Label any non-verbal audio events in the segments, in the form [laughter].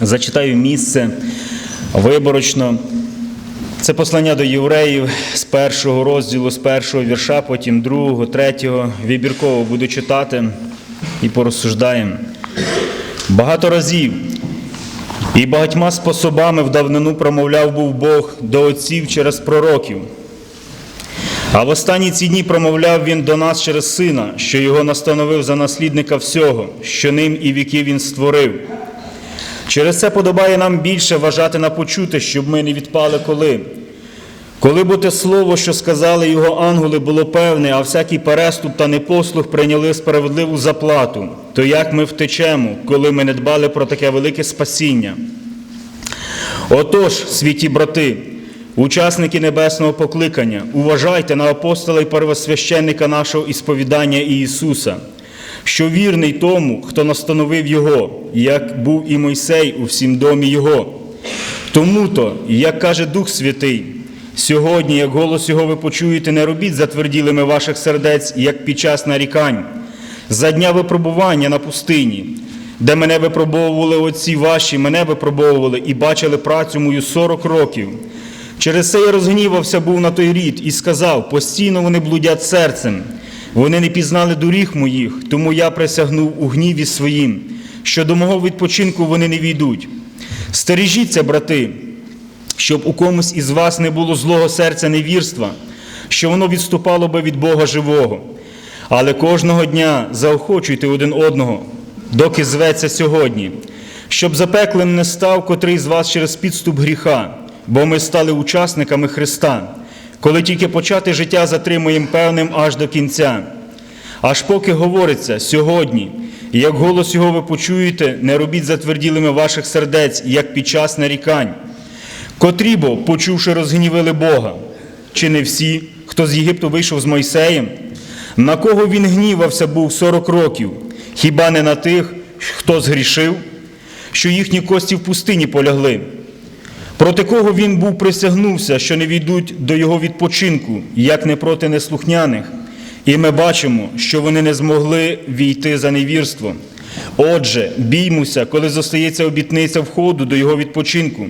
Зачитаю місце виборочно. Це послання до євреїв з першого розділу, з першого вірша, потім другого, третього. Вибірково буду читати і порозсуждаємо. Багато разів і багатьма способами в давнину промовляв був Бог до отців через пророків. А в останні ці дні промовляв він до нас через сина, що його настановив за наслідника всього, що ним і віки він створив. Через це подобає нам більше вважати на почуте, щоб ми не відпали коли. Коли бо те слово, що сказали його ангели, було певне, а всякий переступ та непослух прийняли справедливу заплату, то як ми втечемо, коли ми не дбали про таке велике спасіння? Отож, святі брати, учасники небесного покликання, уважайте на апостола і первосвященника нашого ісповідання Ісуса, що вірний тому, хто настановив Його, як був і Мойсей у всім домі Його. Тому то, як каже Дух Святий, сьогодні, як голос Його ви почуєте, не робіть затверділими ваших сердець, як під час нарікань, за дня випробування на пустині, де мене випробовували отці ваші, мене випробовували і бачили працю мою сорок років. Через це я розгнівався був на той рід і сказав: постійно вони блудять серцем. Вони не пізнали доріг моїх, тому я присягнув у гніві своїм, що до мого відпочинку вони не війдуть. Стережіться, брати, щоб у комусь із вас не було злого серця невірства, що воно відступало би від Бога живого. Але кожного дня заохочуйте один одного, доки зветься сьогодні, щоб запеклим не став котрий з вас через підступ гріха, бо ми стали учасниками Христа, коли тільки почати життя затримуємо певним аж до кінця. Аж поки говориться сьогодні, як голос його ви почуєте, не робіть затверділими ваших сердець, як під час нарікань. Котрі бо, почувши, розгнівили Бога, чи не всі, хто з Єгипту вийшов з Мойсеєм? На кого він гнівався був 40 років, хіба не на тих, хто згрішив, що їхні кості в пустині полягли? Проти кого він був присягнувся, що не війдуть до його відпочинку, як не проти неслухняних, і ми бачимо, що вони не змогли війти за невірством. Отже, біймося, коли зостається обітниця входу до його відпочинку,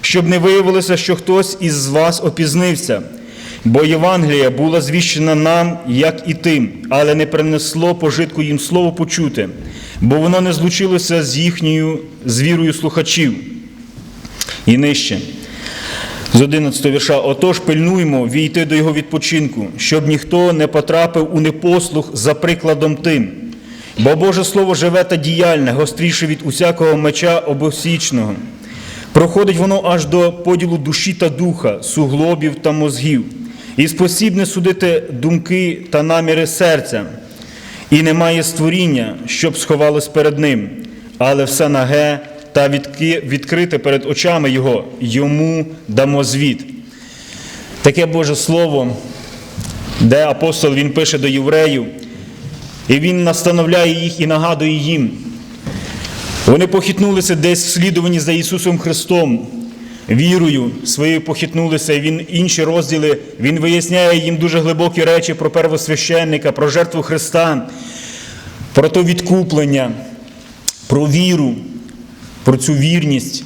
щоб не виявилося, що хтось із вас опізнився. Бо Євангелія була звіщена нам, як і тим, але не принесло пожитку їм слово почути, бо воно не злучилося з їхньою з вірою слухачів. І нижче. З 11 вірша. Отож пильнуймо війти до його відпочинку, щоб ніхто не потрапив у непослух за прикладом тим. Бо Боже Слово живе та діяльне, гостріше від усякого меча обосічного. Проходить воно аж до поділу душі та духа, суглобів та мозгів, і спосібне судити думки та наміри серця. І немає створіння, щоб сховалось перед ним, але все наге та відкрите перед очами Його, йому дамо звіт. Таке Боже Слово, де апостол він пише до євреїв, і він настановляє їх і нагадує їм. Вони похитнулися десь в слідуванні за Ісусом Христом, вірою своєю похитнулися, і він інші розділи, він виясняє їм дуже глибокі речі про первосвященника, про жертву Христа, про то відкуплення, про віру, про цю вірність.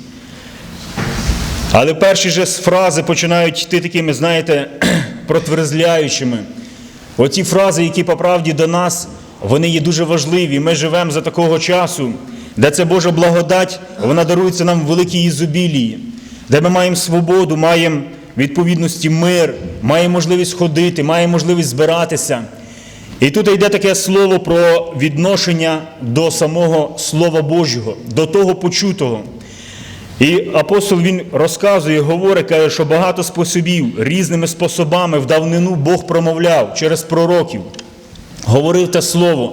Але перші же фрази починають йти такими, знаєте, [clears throat] протверзляючими. Оці фрази, які по правді до нас, вони є дуже важливі. Ми живемо за такого часу, де це Божа благодать, вона дарується нам в великій ізобілії, де ми маємо свободу, маємо відповідності мир, маємо можливість ходити, маємо можливість збиратися. І тут йде таке слово про відношення до самого Слова Божого, до того почутого. І апостол він розказує, говорить, каже, що багато способів, різними способами в давнину Бог промовляв через пророків, говорив те слово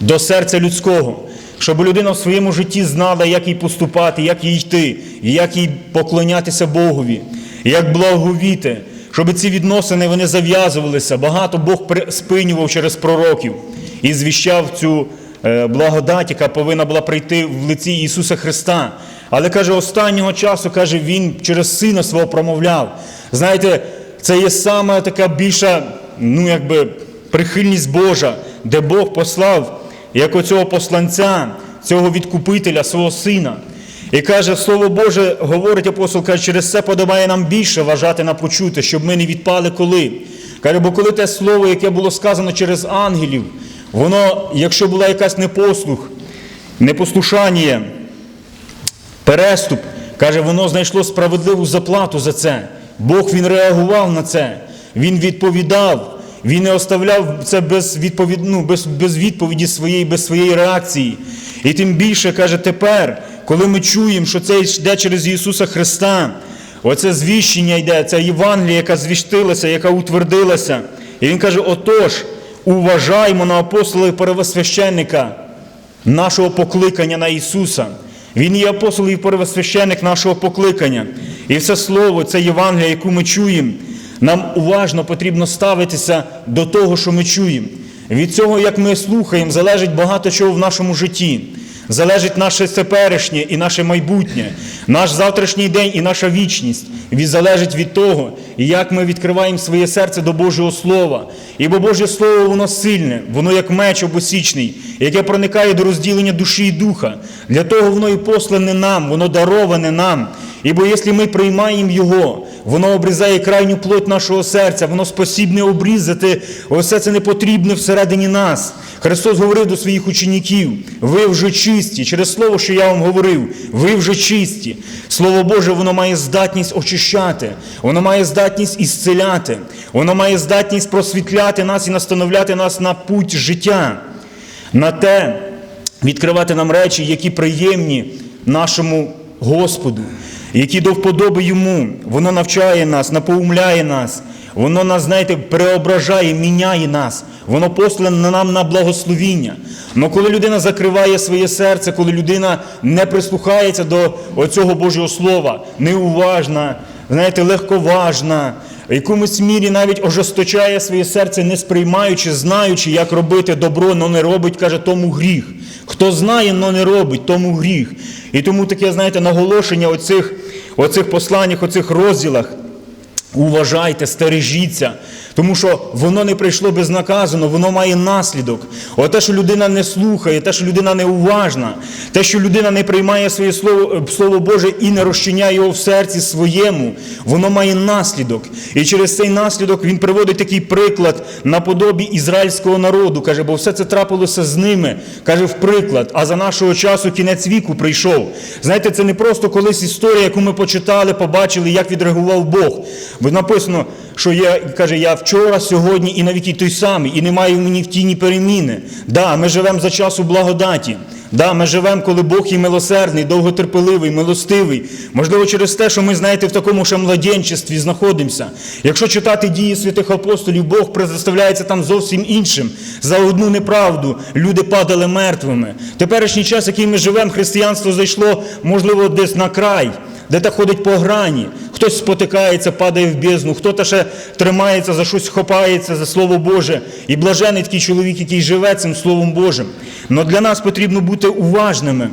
до серця людського, щоб людина в своєму житті знала, як їй поступати, як їй йти, як їй поклонятися Богові, як благовіти, щоб ці відносини вони зав'язувалися. Багато Бог спинював через пророків і звіщав цю е, благодать, яка повинна була прийти в лиці Ісуса Христа. Але каже, останнього часу, каже, Він через сина свого промовляв. Знаєте, це є саме така більша, ну якби прихильність Божа, де Бог послав як оцього посланця, цього відкупителя, свого сина. І каже, Слово Боже, говорить апостол, каже, через це подобає нам більше вважати на почуте, щоб ми не відпали коли. Каже, бо коли те слово, яке було сказано через ангелів, воно, якщо була якась непослух, непослушання, переступ, каже, воно знайшло справедливу заплату за це. Бог він реагував на це, він відповідав, він не оставляв це без, відповід... ну, без, без відповіді своєї, без своєї реакції. І тим більше каже, тепер, коли ми чуємо, що це йде через Ісуса Христа, оце звіщення йде, ця Євангелія, яка звіщилася, яка утвердилася. І він каже: отож, уважаймо на апостола і первосвященника нашого покликання на Ісуса. Він є апостол і первосвященник нашого покликання. І це слово, це Євангелія, яку ми чуємо, нам уважно потрібно ставитися до того, що ми чуємо. Від цього, як ми слухаємо, залежить багато чого в нашому житті. Залежить наше теперішнє і наше майбутнє, наш завтрашній день і наша вічність. Від залежить від того, як ми відкриваємо своє серце до Божого Слова. Ібо Боже Слово, воно сильне, воно як меч обосічний, яке проникає до розділення душі і духа. Для того воно і послане нам, воно дароване нам. Ібо якщо ми приймаємо Його, воно обрізає крайню плоть нашого серця, воно спосібне обрізати усе це непотрібне всередині нас. Христос говорив до своїх учнів: ви вже чисті. Через слово, що я вам говорив, ви вже чисті. Слово Боже, воно має здатність очищати, воно має здатність ісцеляти, воно має здатність просвітляти нас і настановляти нас на путь життя, на те, відкривати нам речі, які приємні нашому Господу, які до вподоби йому. Воно навчає нас, напоумляє нас. Воно нас, знаєте, преображає, міняє нас. Воно послане нам на благословіння. Але коли людина закриває своє серце, коли людина не прислухається до оцього Божого Слова, неуважна, знаєте, легковажна, в якомусь мірі навіть ожесточає своє серце, не сприймаючи, знаючи, як робити добро, но не робить, каже, тому гріх. Хто знає, но не робить, тому гріх. І тому таке, знаєте, наголошення оцих, оцих посланнях, оцих розділах. Уважайте, стережіться, тому що воно не прийшло безнаказано, воно має наслідок. О те, що людина не слухає, те, що людина не уважна, те, що людина не приймає своє слово, слово Боже і не розчиняє його в серці своєму, воно має наслідок. І через цей наслідок він приводить такий приклад наподобі ізраїльського народу. Каже, бо все це трапилося з ними. Каже, в приклад, а за нашого часу кінець віку прийшов. Знаєте, це не просто колись історія, яку ми почитали, побачили, як відреагував Бог. Бо написано, що я каже, я вчора, сьогодні і навіть і той самий, і немає в мені в тіні переміни. Да, ми живемо за часу благодаті. Да, ми живемо, коли Бог є милосердний, довготерпеливий, милостивий. Можливо, через те, що ми, знаєте, в такому ще младенчестві знаходимося. Якщо читати дії святих апостолів, Бог представляється там зовсім іншим. За одну неправду люди падали мертвими. Теперішній час, який ми живемо, християнство зайшло, можливо, десь на край де та ходить по грані. Хтось спотикається, падає в бездну, хтось ще тримається за щось, хопається за Слово Боже. І блажений такий чоловік, який живе цим Словом Божим. Але для нас потрібно бути уважними.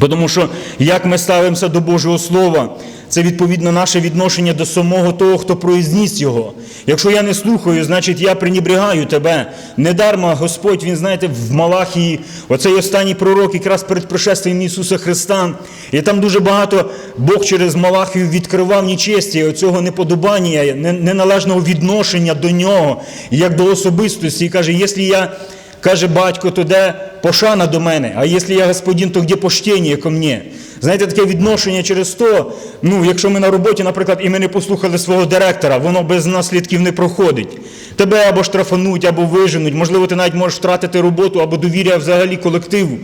Тому що як ми ставимося до Божого Слова, це відповідно наше відношення до самого того, хто произніс його. Якщо я не слухаю, значить я пренебрігаю тебе. Недарма Господь, він знаєте, в Малахії, оцей останній пророк, якраз перед пришествием Ісуса Христа. І там дуже багато Бог через Малахію відкривав нечесті, оцього неподобання, неналежного відношення до нього, як до особистості. І каже, якщо я. Каже батько, то де пошана до мене, а якщо я господин, то де почтення ко мені? Знаєте, таке відношення через то, ну, якщо ми на роботі, наприклад, і ми не послухали свого директора, воно без наслідків не проходить. Тебе або штрафануть, або виженуть, можливо, ти навіть можеш втратити роботу або довір'я взагалі колективу.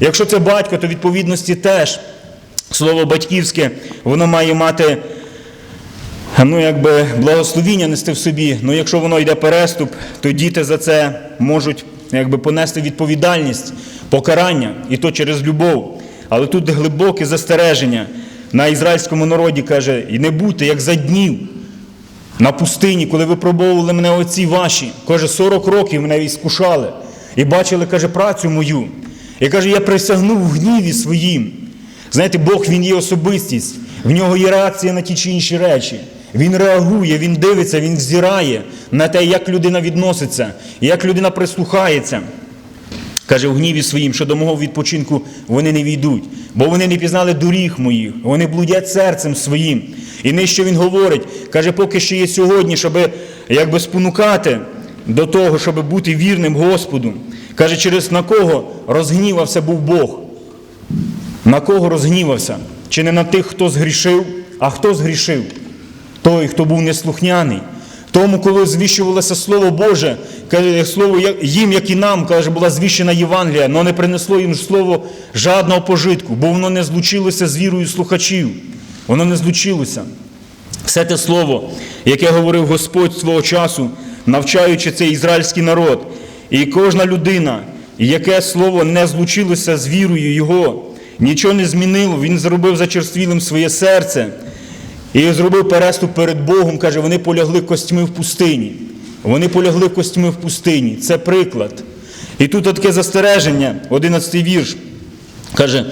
Якщо це батько, то відповідності теж слово батьківське, воно має мати. Ну, якби благословіння нести в собі. Ну, якщо воно йде переступ, то діти за це можуть якби понести відповідальність, покарання, і то через любов. Але тут глибоке застереження на ізраїльському народі каже: і не будьте, як за днів на пустині, коли випробовували мене отці ваші. Каже, 40 років мене іскушали. І бачили, каже, працю мою. І каже, я присягнув в гніві своїм. Знаєте, Бог він є особистість, в нього є реакція на ті чи інші речі. Він реагує, він дивиться, він взирає на те, як людина відноситься, як людина прислухається. Каже, в гніві своїм, що до мого відпочинку вони не війдуть, бо вони не пізнали доріг моїх, вони блудять серцем своїм. І нижче він говорить, каже, поки ще є сьогодні, щоб якби спонукати до того, щоб бути вірним Господу. Каже, через на кого розгнівався був Бог. На кого розгнівався? Чи не на тих, хто згрішив, а хто згрішив? Той, хто був неслухняний. Тому, коли звіщувалося Слово Боже, слово їм, як і нам, каже, була звіщена Євангелія, але не принесло їм слово жадного пожитку, бо воно не злучилося з вірою слухачів. Воно не злучилося. Все те слово, яке говорив Господь свого часу, навчаючи цей ізраїльський народ, і кожна людина, яке слово не злучилося з вірою Його, нічого не змінило, він зробив зачерствілим своє серце і зробив переступ перед Богом, каже, вони полягли костьми в пустині. Вони полягли костьми в пустині. Це приклад. І тут таке застереження, 11 вірш, каже,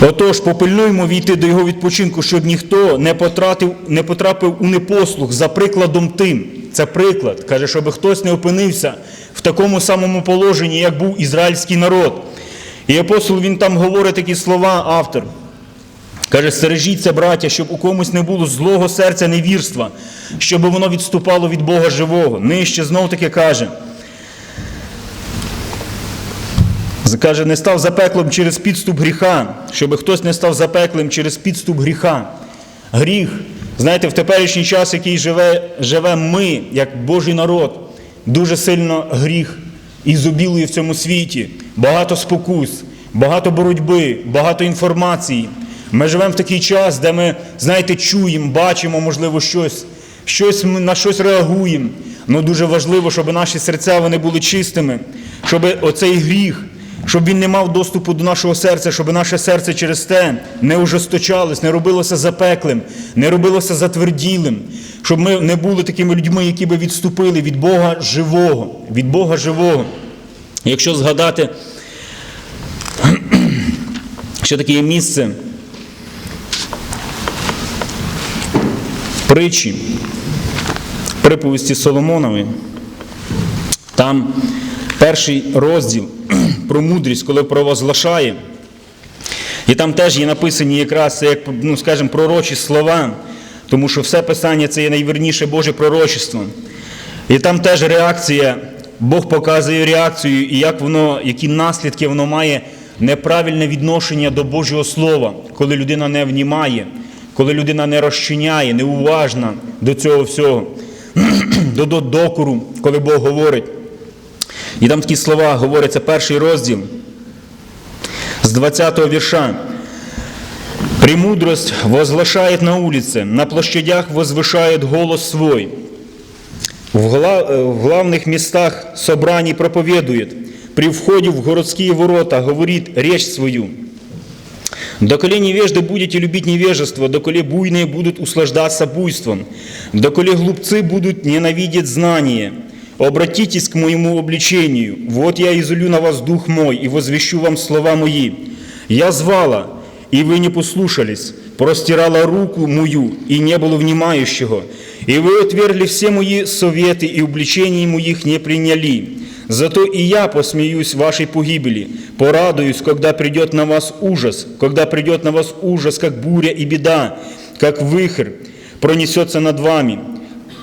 Отож, попильнуємо війти до його відпочинку, щоб ніхто не, потратив, не потрапив у непослух за прикладом тим. Це приклад. Каже, щоб хтось не опинився в такому самому положенні, як був ізраїльський народ. І апостол він там говорить такі слова, автор. Каже, стережіться, браття, щоб у комусь не було злого серця невірства, щоб воно відступало від Бога живого. Нижче знов таки каже. Каже, не став запеклим через підступ гріха, щоб хтось не став запеклим через підступ гріха. Гріх, знаєте, в теперішній час, який живе, живемо ми, як Божий народ, дуже сильно гріх ізобілує в цьому світі. Багато спокус, багато боротьби, багато інформації. Ми живемо в такий час, де ми, знаєте, чуємо, бачимо, можливо, щось, щось на щось реагуємо. Ну дуже важливо, щоб наші серця вони були чистими, щоб оцей гріх, щоб він не мав доступу до нашого серця, щоб наше серце через те не ожесточалось, не робилося запеклим, не робилося затверділим, щоб ми не були такими людьми, які би відступили від Бога живого, від Бога живого. Якщо згадати, [clears throat] що таке місце притчі, приповісті Соломонової, там перший розділ [clears throat] про мудрість, коли провозглашає. І там теж є написані якраз, як, ну, скажімо, пророчі слова, тому що все писання це є найвірніше Боже пророчество. І там теж реакція, Бог показує реакцію, і як воно, які наслідки воно має неправильне відношення до Божого Слова, коли людина не внімає, коли людина не розчиняє, неуважна до цього всього, [clears throat] до, до докору, коли Бог говорить. І там такі слова говориться перший розділ з 20 вірша. «Премудрость возглашает на улице, на площадях возвышает голос свой, в, гла- э, в главных местах собраний проповедует, при входе в городские ворота говорит речь свою. Доколе невежды будете любить невежество, доколе буйные будут услаждаться буйством, доколе глупцы будут ненавидеть знание. Обратитесь к моему обличению. Вот я изулю на вас дух мой и возвещу вам слова мои. Я звала, и вы не послушались, простирала руку мою, и не было внимающего. И вы отвергли все мои советы, и обличений моих не приняли. Зато и я посмеюсь вашей погибели, порадуюсь, когда придет на вас ужас, когда придет на вас ужас, как буря и беда, как вихрь пронесется над вами.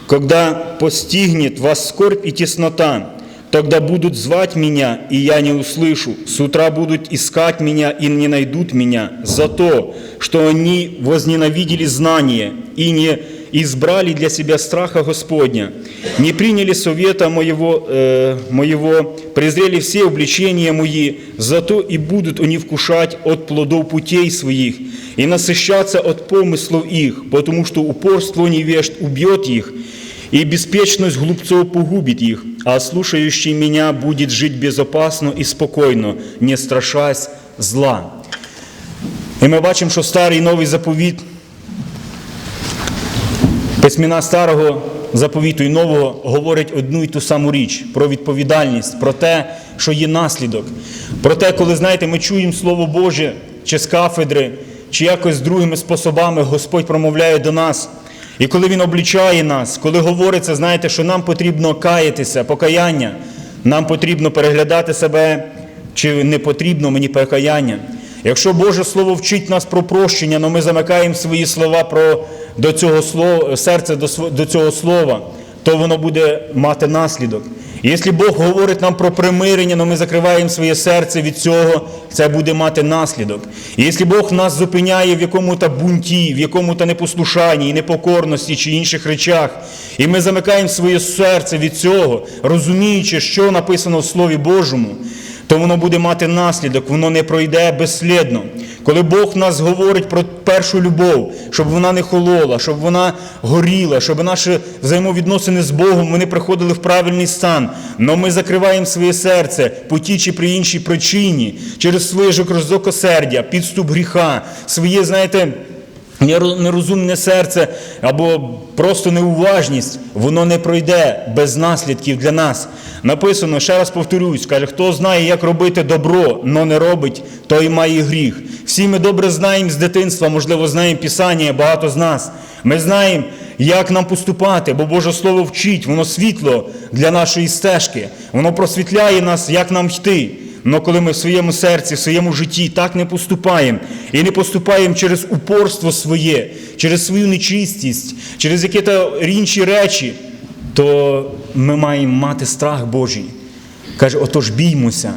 Когда постигнет вас скорбь и теснота, тогда будут звать меня, и я не услышу. С утра будут искать меня и не найдут меня за то, что они возненавидели знание и не избрали для себя страха Господня, не приняли совета моего, э, моего презрели все обличения мои, зато и будут они вкушать от плодов путей своих и насыщаться от помыслов их, потому что упорство невежд убьет их, и беспечность глупцов погубит их, а слушающий меня будет жить безопасно и спокойно, не страшась зла. І ми бачимо, що старий і новий заповіт, письмена старого заповіту і нового говорять одну і ту саму річ про відповідальність, про те, що є наслідок. Про те, коли, знаєте, ми чуємо Слово Боже чи з кафедри, чи якось другими способами Господь промовляє до нас. І коли Він облічає нас, коли говориться, знаєте, що нам потрібно каятися, покаяння, Нам потрібно переглядати себе, чи не потрібно мені покаяння. Якщо Боже Слово вчить нас про прощення, але ми замикаємо свої слова про, до цього слова, серце до, цього слова, то воно буде мати наслідок. Якщо Бог говорить нам про примирення, але ми закриваємо своє серце від цього, це буде мати наслідок. Якщо Бог нас зупиняє в якому-то бунті, в якому-то непослушанні, непокорності чи інших речах, і ми замикаємо своє серце від цього, розуміючи, що написано в Слові Божому, то воно буде мати наслідок, воно не пройде безслідно. Коли Бог нас говорить про першу любов, щоб вона не холола, щоб вона горіла, щоб наші взаємовідносини з Богом вони приходили в правильний стан. Но ми закриваємо своє серце по тій чи при іншій причині, через своє жорстокосердя, підступ гріха, своє, знаєте, Нерозумне серце або просто неуважність, воно не пройде без наслідків для нас. Написано, ще раз повторюсь, каже, хто знає, як робити добро, но не робить, той має гріх. Всі ми добре знаємо з дитинства, можливо, знаємо Писання, багато з нас. Ми знаємо, як нам поступати, бо Боже Слово вчить, воно світло для нашої стежки, воно просвітляє нас, як нам йти. Но коли ми в своєму серці, в своєму житті так не поступаємо, і не поступаємо через упорство своє, через свою нечистість, через якісь інші речі, то ми маємо мати страх Божий. Каже, отож біймося,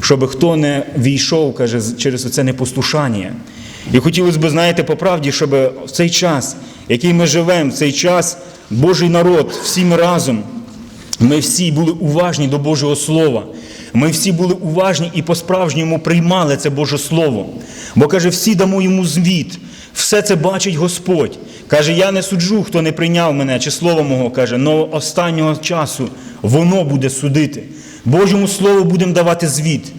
щоб хто не війшов, каже, через це непослушання. І хотілося б, знаєте, по правді, щоб в цей час, який ми живемо, в цей час Божий народ, всі ми разом, ми всі були уважні до Божого Слова. Ми всі були уважні і по-справжньому приймали це Боже Слово. Бо каже, всі дамо йому звіт. Все це бачить Господь. Каже, я не суджу, хто не прийняв мене чи слово мого, каже, но останнього часу воно буде судити. Божому Слову будемо давати звіт.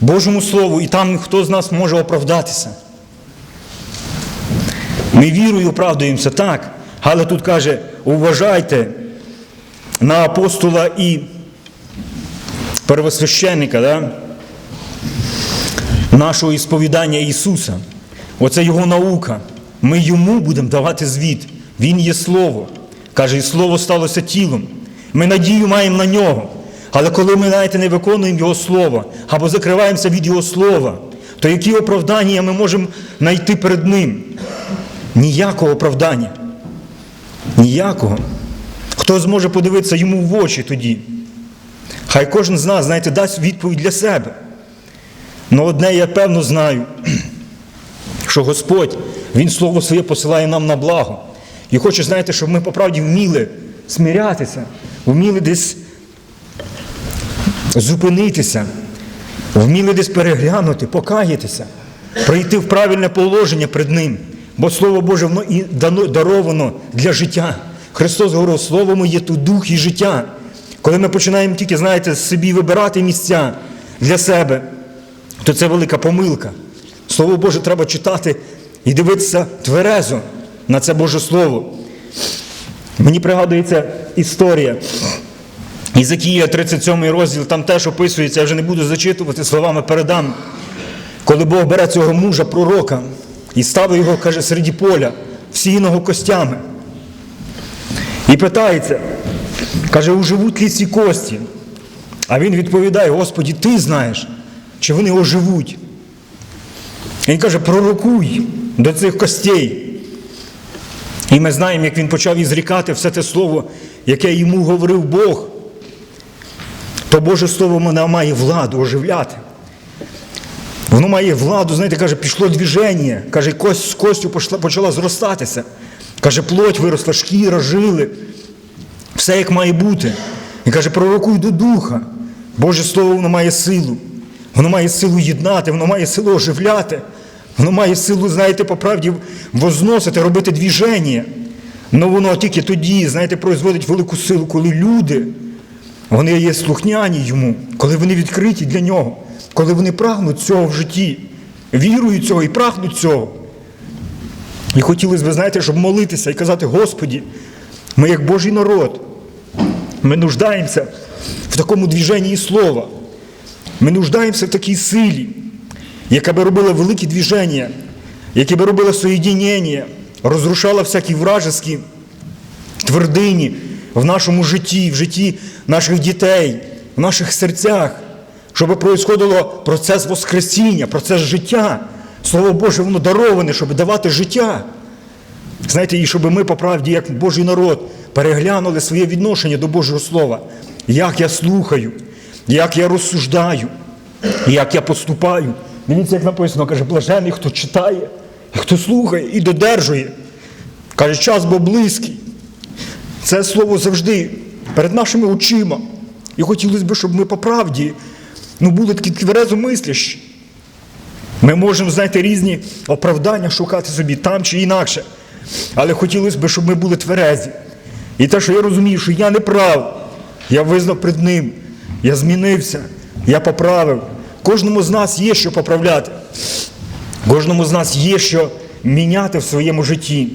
Божому Слову, і там хто з нас може оправдатися. Ми вірою оправдуємося так, але тут каже, уважайте на апостола і первосвященника, да? нашого ісповідання Ісуса. Оце Його наука. Ми йому будемо давати звіт. Він є Слово. Каже, і Слово сталося тілом. Ми надію маємо на нього. Але коли ми навіть не виконуємо Його Слово або закриваємося від Його Слова, то які оправдання ми можемо знайти перед Ним? Ніякого оправдання. Ніякого. Хто зможе подивитися йому в очі тоді? Хай кожен з нас, знаєте, дасть відповідь для себе. Ну одне я певно знаю, [clears throat] що Господь, Він Слово своє посилає нам на благо. І хоче, знаєте, щоб ми по правді вміли смирятися, вміли десь зупинитися, вміли десь переглянути, покаятися, прийти в правильне положення перед Ним. Бо Слово Боже воно і дано, даровано для життя. Христос говорив, Слово моє тут дух і життя. Коли ми починаємо тільки, знаєте, собі вибирати місця для себе, то це велика помилка. Слово Боже треба читати і дивитися тверезо на це Боже Слово. Мені пригадується історія. Ізакія, 37 розділ, там теж описується, я вже не буду зачитувати словами передам. Коли Бог бере цього мужа, пророка, і ставить його, каже, серед поля, всіяного костями. І питається, каже, уживуть ли ці кості? А він відповідає, Господі, ти знаєш, чи вони оживуть. Він каже, пророкуй до цих костей. І ми знаємо, як він почав ізрікати все те слово, яке йому говорив Бог. То Боже Слово воно має владу оживляти. Воно має владу, знаєте, каже, пішло движення. Каже, кость з костю почала зростатися. Каже, плоть виросла, шкіра, жили. Все як має бути. І каже, пророкуй до духа. Боже Слово, воно має силу. Воно має силу єднати, воно має силу оживляти. Воно має силу, знаєте, по правді возносити, робити движення. Ну воно тільки тоді, знаєте, производить велику силу, коли люди, вони є слухняні йому, коли вони відкриті для нього, коли вони прагнуть цього в житті, вірують цього і прагнуть цього. І хотілося б, знаєте, щоб молитися і казати, Господі, ми як Божий народ, ми нуждаємося в такому движенні слова. Ми нуждаємося в такій силі, яка би робила великі движення, яке би робила соєдінення, розрушала всякі вражеські твердині в нашому житті, в житті наших дітей, в наших серцях, щоб происходило процес Воскресіння, процес життя. Слово Боже, воно дароване, щоб давати життя. Знаєте, і щоб ми по правді, як Божий народ, переглянули своє відношення до Божого Слова. Як я слухаю, як я розсуждаю, як я поступаю. Дивіться, як написано, каже, блажений, хто читає, хто слухає і додержує. Каже, час бо близький. Це слово завжди перед нашими очима. І хотілося б, щоб ми по правді ну, були такі тверезомислящі. Ми можемо, знаєте, різні оправдання шукати собі там чи інакше. Але хотілося б, щоб ми були тверезі. І те, що я розумію, що я не прав, я визнав перед ним, я змінився, я поправив. Кожному з нас є що поправляти. Кожному з нас є що міняти в своєму житті.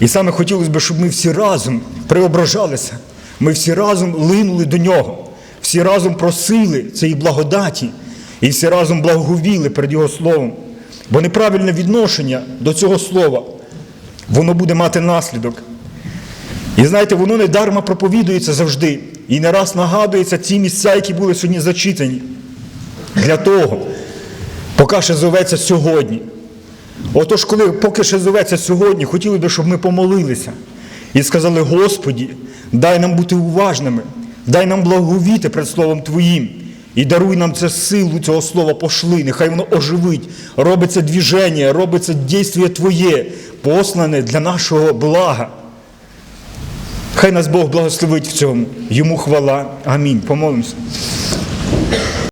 І саме хотілося б, щоб ми всі разом преображалися. Ми всі разом линули до нього, всі разом просили цієї благодаті і всі разом благовіли перед Його Словом. Бо неправильне відношення до цього слова, воно буде мати наслідок. І знаєте, воно не дарма проповідується завжди. І не раз нагадується ці місця, які були сьогодні зачитані. Для того, поки ще зоветься сьогодні. Отож, коли поки ще зоветься сьогодні, хотіли би, щоб ми помолилися і сказали, Господі, дай нам бути уважними, дай нам благовіти перед Словом Твоїм. І даруй нам це силу цього слова пошли, нехай воно оживить, робиться двіження, робиться дійство Твоє, послане для нашого блага. Хай нас Бог благословить в цьому. Йому хвала. Амінь. Помолимося.